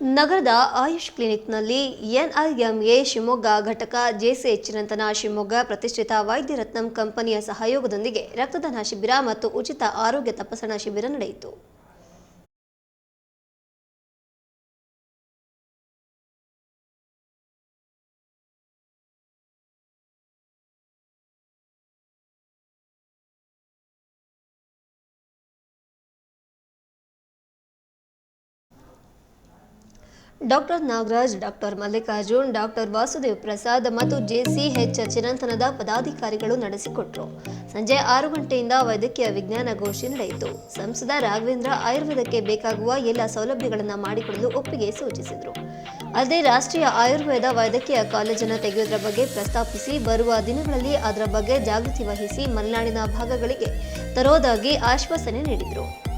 ನಗರದ ಆಯುಷ್ ಕ್ಲಿನಿಕ್ನಲ್ಲಿ ಎನ್ಐಎಂಎ ಶಿವಮೊಗ್ಗ ಘಟಕ ಜೆಸಿಎಚ್ ಚಿರಂತನ ಶಿವಮೊಗ್ಗ ಪ್ರತಿಷ್ಠಿತ ವೈದ್ಯರತ್ನಂ ಕಂಪನಿಯ ಸಹಯೋಗದೊಂದಿಗೆ ರಕ್ತದಾನ ಶಿಬಿರ ಮತ್ತು ಉಚಿತ ಆರೋಗ್ಯ ತಪಾಸಣಾ ಶಿಬಿರ ನಡೆಯಿತು. Doctor Nagaraj, doctor Mallikarjun, doctor Vasudev Prasad ಮತ್ತು ಜೆಸಿಎಚ್ ಚಿರಂತನದ ಪದಾಧಿಕಾರಿಗಳು ನಡೆಸಿಕೊಟ್ರು. ಸಂಜೆ ಆರು ಗಂಟೆಯಿಂದ ವೈದ್ಯಕೀಯ ವಿಜ್ಞಾನ ಗೋಷ್ಠಿ ನಡೆಯಿತು. ಸಂಸದ ರಾಘವೇಂದ್ರ ಆಯುರ್ವೇದಕ್ಕೆ ಬೇಕಾಗುವ ಎಲ್ಲ ಸೌಲಭ್ಯಗಳನ್ನು ಮಾಡಿಕೊಡಲು ಒಪ್ಪಿಗೆ ಸೂಚಿಸಿದರು. ಅಲ್ಲದೆ ರಾಷ್ಟ್ರೀಯ ಆಯುರ್ವೇದ ವೈದ್ಯಕೀಯ ಕಾಲೇಜನ್ನು ತೆಗೆಯುವುದರ ಬಗ್ಗೆ ಪ್ರಸ್ತಾಪಿಸಿ, ಬರುವ ದಿನಗಳಲ್ಲಿ ಅದರ ಬಗ್ಗೆ ಜಾಗೃತಿ ವಹಿಸಿ ಮಲೆನಾಡಿನ ಭಾಗಗಳಿಗೆ ತರೋದಾಗಿ ಆಶ್ವಾಸನೆ ನೀಡಿದರು.